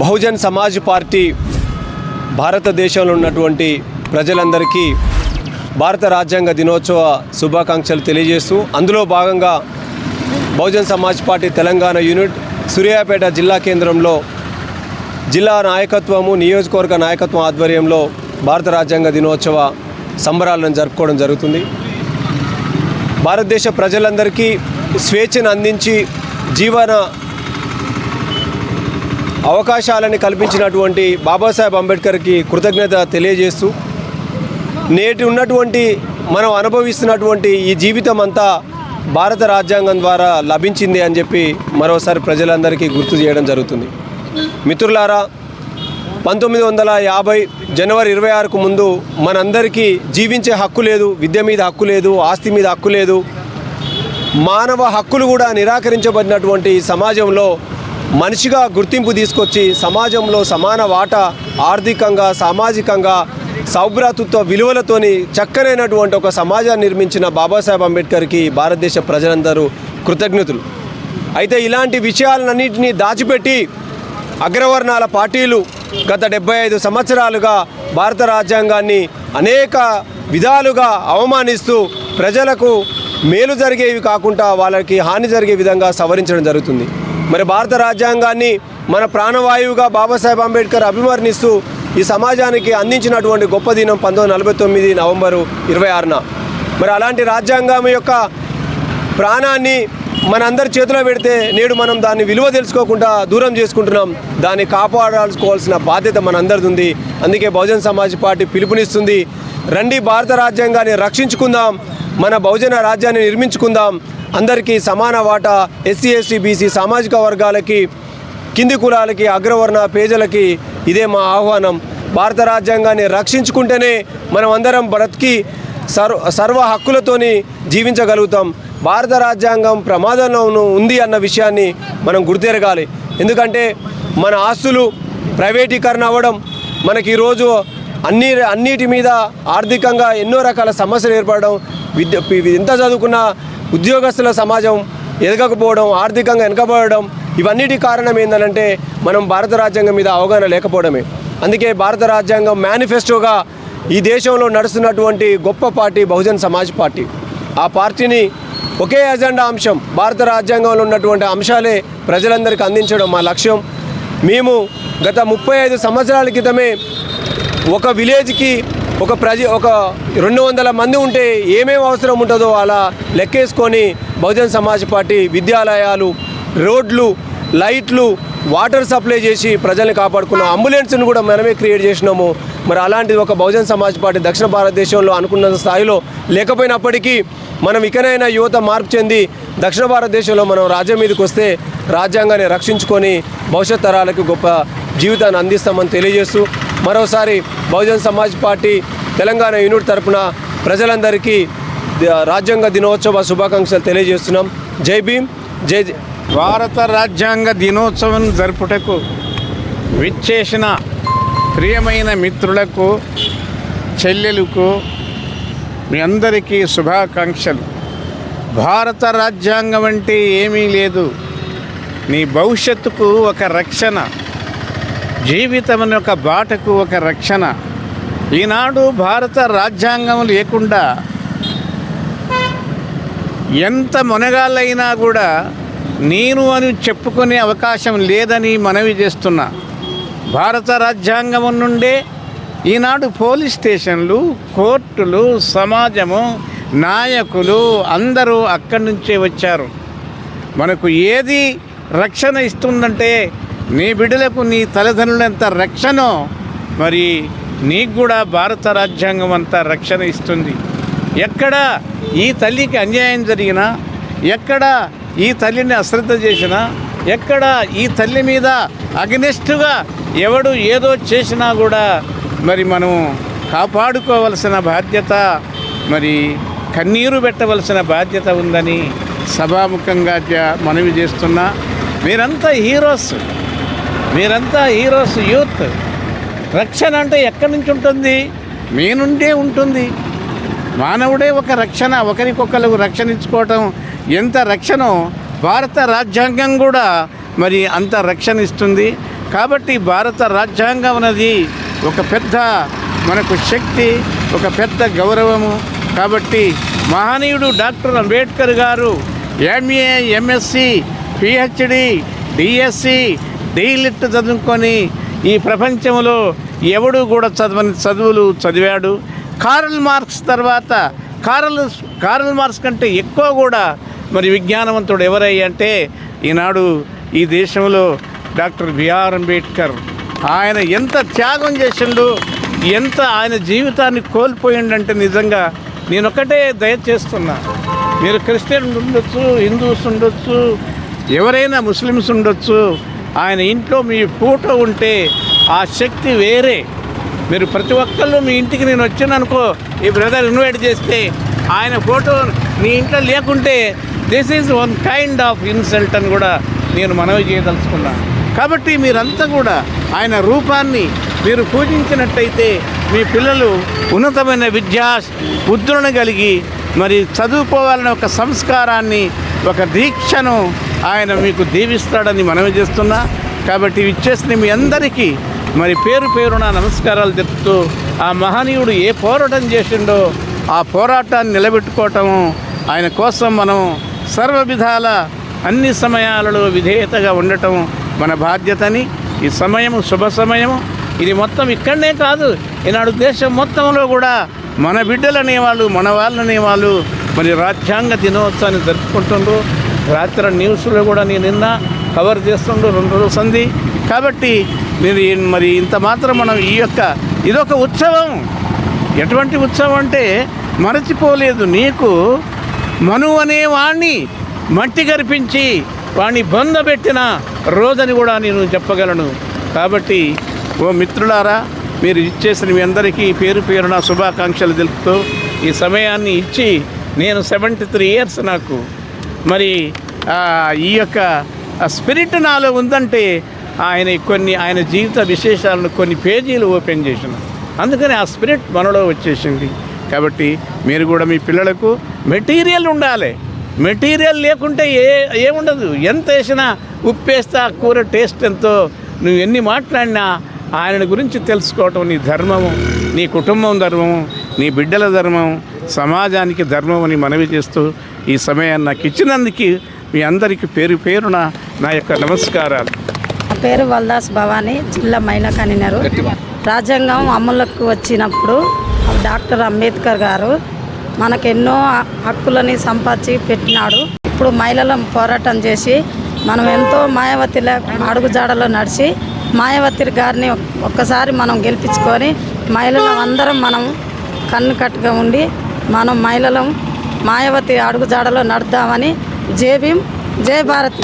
Bahujan Samaj party భారతదేశంలో ఉన్నటువంటి ప్రజలందరికీ భారత రాజ్యాంగ దినోత్సవ శుభాకాంక్షలు తెలియజేస్తూ అందులో భాగంగా బహుజన్ సమాజ్ పార్టీ తెలంగాణ యూనిట్ సూర్యాపేట జిల్లా కేంద్రంలో జిల్లా నాయకత్వము నియోజకవర్గ నాయకత్వం ఆధ్వర్యంలో భారత రాజ్యాంగ దినోత్సవ సంబరాలను జరుపుకోవడం జరుగుతుంది. భారతదేశ ప్రజలందరికీ స్వేచ్ఛను అందించి జీవన అవకాశాలను కల్పించినటువంటి బాబాసాహెబ్ అంబేద్కర్కి కృతజ్ఞత తెలియజేస్తూ నేటి ఉన్నటువంటి మనం అనుభవిస్తున్నటువంటి ఈ జీవితం అంతా భారత రాజ్యాంగం ద్వారా లభించింది అని చెప్పి మరోసారి ప్రజలందరికీ గుర్తు చేయడం జరుగుతుంది. మిత్రులారా పంతొమ్మిది వందల యాభై జనవరి ఇరవై ఆరుకు ముందు మనందరికీ జీవించే హక్కు లేదు విద్య మీద హక్కు లేదు ఆస్తి మీద హక్కు లేదు. మానవ హక్కులు కూడా నిరాకరించబడినటువంటి సమాజంలో మనిషిగా గుర్తింపు తీసుకొచ్చి సమాజంలో సమాన వాటా ఆర్థికంగా సామాజికంగా సౌభ్రాతృత్వ విలువలతోని చక్కనైనటువంటి ఒక సమాజాన్ని నిర్మించిన బాబాసాహెబ్ అంబేద్కర్కి భారతదేశ ప్రజలందరూ కృతజ్ఞతలు. అయితే ఇలాంటి విషయాలన్నింటినీ దాచిపెట్టి అగ్రవర్ణాల పార్టీలు గత డెబ్బై ఐదు సంవత్సరాలుగా భారత రాజ్యాంగాన్ని అనేక విధాలుగా అవమానిస్తూ ప్రజలకు మేలు జరిగేవి కాకుండా వాళ్ళకి హాని జరిగే విధంగా సవరించడం జరుగుతుంది. మరి భారత రాజ్యాంగాన్ని మన ప్రాణవాయువుగా బాబాసాహెబ్ అంబేద్కర్ అభివర్ణిస్తూ ఈ సమాజానికి అందించినటువంటి గొప్ప దినం పంతొమ్మిది నలభై తొమ్మిది నవంబరు ఇరవై ఆరున. మరి అలాంటి రాజ్యాంగం యొక్క ప్రాణాన్ని మనందరి చేతిలో పెడితే నేడు మనం దాన్ని విలువ తెలుసుకోకుండా దూరం చేసుకుంటున్నాం. దాన్ని కాపాడాల్సుకోవాల్సిన బాధ్యత మనందరిది ఉంది. అందుకే బహుజన్ సమాజ్ పార్టీ పిలుపునిస్తుంది. రండి భారత రాజ్యాంగాన్ని రక్షించుకుందాం. మన బహుజన రాజ్యాన్ని నిర్మించుకుందాం. అందరికీ సమాన వాటా ఎస్సీ ఎస్టీ బీసీ సామాజిక వర్గాలకి కింది కులాలకి అగ్రవర్ణ పేజలకి ఇదే మా ఆహ్వానం. భారత రాజ్యాంగాన్ని రక్షించుకుంటేనే మనం అందరం బ్రతికి సర్వ సర్వ హక్కులతోని జీవించగలుగుతాం. భారత రాజ్యాంగం ప్రమాదంలో ఉంది అన్న విషయాన్ని మనం గుర్తెరగాలి. ఎందుకంటే మన ఆస్తులు ప్రైవేటీకరణ అవ్వడం మనకి ఈరోజు అన్ని అన్నిటి మీద ఆర్థికంగా ఎన్నో రకాల సమస్యలు ఏర్పడడం విద్య ఎంత చదువుకున్న ఉద్యోగస్తుల సమాజం ఎదగకపోవడం ఆర్థికంగా వెనకబడడం ఇవన్నిటి కారణం ఏంటంటే మనం భారత రాజ్యాంగం మీద అవగాహన లేకపోవడమే. అందుకే భారత రాజ్యాంగం మేనిఫెస్టోగా ఈ దేశంలో నడుస్తున్నటువంటి గొప్ప పార్టీ బహుజన్ సమాజ్ పార్టీ. ఆ పార్టీని ఒకే ఎజెండా అంశం భారత రాజ్యాంగంలో ఉన్నటువంటి అంశాలే ప్రజలందరికీ అందించడం మా లక్ష్యం. మేము గత ముప్పై ఐదు సంవత్సరాల క్రితమే ఒక విలేజ్కి ఒక ప్రజ ఒక రెండు వందల మంది ఉంటే ఏమేమి అవసరం ఉంటుందో అలా లెక్కేసుకొని బహుజన్ సమాజ్ పార్టీ విద్యాలయాలు రోడ్లు లైట్లు వాటర్ సప్లై చేసి ప్రజల్ని కాపాడుకున్నాం అంబులెన్స్ను కూడా మనమే క్రియేట్ చేసినాము. మరి అలాంటిది ఒక బహుజన్ సమాజ్ పార్టీ దక్షిణ భారతదేశంలో అనుకున్న స్థాయిలో లేకపోయినప్పటికీ మనం ఇకనైనా యువత మార్పు చెంది దక్షిణ భారతదేశంలో మనం రాజ్యం మీదకి వస్తే రాజ్యాంగాన్ని రక్షించుకొని భవిష్యత్ తరాలకు గొప్ప జీవితాన్ని అందిస్తామని తెలియజేస్తూ మరోసారి బహుజన్ సమాజ్ పార్టీ తెలంగాణ యూనిట్ తరపున ప్రజలందరికీ రాజ్యాంగ దినోత్సవ శుభాకాంక్షలు తెలియజేస్తున్నాం. జై భీమ్ జై జై- భారత రాజ్యాంగ దినోత్సవం జరుపుటకు విచ్చేసిన ప్రియమైన మిత్రులకు చెల్లెలకు మీ అందరికీ శుభాకాంక్షలు. భారత రాజ్యాంగం అంటే ఏమీ లేదు. నీ భవిష్యత్తుకు ఒక రక్షణ. జీవితం ఒక బాటకు ఒక రక్షణ. ఈనాడు భారత రాజ్యాంగం లేకుండా ఎంత మునగాళ్ళైనా కూడా నేను అని చెప్పుకునే అవకాశం లేదని మనవి చేస్తున్నా. భారత రాజ్యాంగం నుండే ఈనాడు పోలీస్ స్టేషన్లు కోర్టులు సమాజము నాయకులు అందరూ అక్కడి నుంచే వచ్చారు. మనకు ఏది రక్షణ ఇస్తుందంటే నీ బిడ్డలకు నీ తల్లిదండ్రులు ఎంత రక్షణో మరి నీకు కూడా భారత రాజ్యాంగం అంతా రక్షణ ఇస్తుంది. ఎక్కడ ఈ తల్లికి అన్యాయం జరిగినా ఎక్కడ ఈ తల్లిని అశ్రద్ధ చేసినా ఎక్కడ ఈ తల్లి మీద అగ్నిస్టుగా ఎవడు ఏదో చేసినా కూడా మరి మనం కాపాడుకోవలసిన బాధ్యత మరి కన్నీరు పెట్టవలసిన బాధ్యత ఉందని సభాముఖంగా మనవి చేస్తున్నా. మీరంతా హీరోస్. మీరంతా హీరోస్ యూత్. రక్షణ అంటే ఎక్కడి నుంచి ఉంటుంది? మీ నుండే ఉంటుంది. మానవుడే ఒక రక్షణ ఒకరికొకరు రక్షణ ఇచ్చుకోవటం ఎంత రక్షణో భారత రాజ్యాంగం కూడా మరి అంత రక్షణ ఇస్తుంది కాబట్టి భారత రాజ్యాంగం అనేది ఒక పెద్ద మనకు శక్తి ఒక పెద్ద గౌరవము. కాబట్టి మహనీయుడు డాక్టర్ అంబేద్కర్ గారు MA MSc PhD DSc DLitt చదువుకొని ఈ ప్రపంచంలో ఎవడు కూడా చదవని చదువులు చదివాడు. కార్ల్ మార్క్స్ తర్వాత కార్ల్ కార్ల్ మార్క్స్ కంటే ఎక్కువ కూడా మరి విజ్ఞానవంతుడు ఎవరై అంటే ఈనాడు ఈ దేశంలో డాక్టర్ బిఆర్ అంబేద్కర్. ఆయన ఎంత త్యాగం చేసిండు ఎంత ఆయన జీవితాన్ని కోల్పోయిండంటే నిజంగా నేను ఒకటే దయచేస్తున్నా. మీరు క్రిస్టియన్ ఉండొచ్చు హిందూస్ ఉండొచ్చు ఎవరైనా ముస్లిమ్స్ ఉండొచ్చు ఆయన ఇంట్లో మీ ఫోటో ఉంటే ఆ శక్తి వేరే. మీరు ప్రతి ఒక్కళ్ళు మీ ఇంటికి నేను వచ్చాను అనుకో ఈ బ్రదర్ ఇన్వైట్ చేస్తే ఆయన ఫోటో మీ ఇంట్లో లేకుంటే this is one kind of insult అని కూడా నేను మనవి చేయదలుచుకున్నాను. కాబట్టి మీరంతా కూడా ఆయన రూపాన్ని మీరు పూజించినట్టయితే మీ పిల్లలు ఉన్నతమైన విద్యా ఉద్ధరణ కలిగి మరి చదువుకోవాలనే ఒక సంస్కారాన్ని ఒక దీక్షను ఆయన మీకు దీవిస్తాడని మనవి చేస్తున్నా. కాబట్టి ఇచ్చేసిన మీ అందరికీ మరి పేరు పేరున నమస్కారాలు తెలుపుతూ ఆ మహనీయుడు ఏ పోరాటం చేసిండో ఆ పోరాటాన్ని నిలబెట్టుకోవటము ఆయన కోసం మనం సర్వ విధాల అన్ని సమయాలలో విధేయతగా ఉండటం మన బాధ్యతని. ఈ సమయము శుభ సమయము. ఇది మొత్తం ఇక్కడనే కాదు ఈనాడు దేశం మొత్తంలో కూడా మన బిడ్డలనే వాళ్ళు మన వాళ్ళనే వాళ్ళు మరి రాజ్యాంగ దినోత్సవాన్ని జరుపుకుంటుండ్రు. రాత్రి న్యూస్లో కూడా నేను నిన్న కవర్ చేస్తుండ్రు రెండు రోజుల సంధి. కాబట్టి మీరు మరి ఇంత మాత్రం మనం ఈ యొక్క ఇదొక ఉత్సవం. ఎటువంటి ఉత్సవం అంటే మరచిపోలేదు నీకు మను అనే వాణ్ణి మట్టి గరిపించి వాణ్ణి బొందబెట్టిన రోజని కూడా నేను చెప్పగలను. కాబట్టి ఓ మిత్రులారా మీరు ఇచ్చేసిన మీ అందరికీ పేరు పేరున శుభాకాంక్షలు తెలుపుతూ ఈ సమయాన్ని ఇచ్చి నేను సెవెంటీ త్రీ ఇయర్స్ నాకు. మరి ఈ యొక్క స్పిరిట్ నాలో ఉందంటే ఆయన కొన్ని ఆయన జీవిత విశేషాలను కొన్ని పేజీలు ఓపెన్ చేసిన. అందుకని ఆ స్పిరిట్ మనలో వచ్చేసింది. కాబట్టి మీరు కూడా మీ పిల్లలకు మెటీరియల్ ఉండాలి. మెటీరియల్ లేకుంటే ఏ ఏముండదు. ఎంత వేసినా ఉప్పు వేస్తే ఆ కూర టేస్ట్ ఎంతో. నువ్వు ఎన్ని మాట్లాడినా ఆయన గురించి తెలుసుకోవటం నీ ధర్మము నీ కుటుంబం ధర్మము నీ బిడ్డల ధర్మం సమాజానికి ధర్మం అని మనవి చేస్తూ ఈ సమయాన్ని నాకు ఇచ్చినందుకు మీ అందరికీ పేరు పేరున నా యొక్క నమస్కారాలు. నా పేరు వల్దాస్ భవానీ జిల్లా మహిళా కన్వీనరు రాజ్యాంగం అమలుకు వచ్చినప్పుడు డాక్టర్ అంబేద్కర్ గారు మనకెన్నో హక్కులని సంపాదించి పెట్టినాడు. ఇప్పుడు మహిళల పోరాటం చేసి మనం ఎంతో మాయావతిలో అడుగుజాడలో నడిచి మాయావతి గారిని ఒక్కసారి మనం గెలిపించుకొని మహిళలు అందరం మనం కన్ను కట్టుగా ఉండి మనం మహిళలం మాయావతి అడుగుజాడలో నడుద్దామని జై భీమ్ జై భారతి.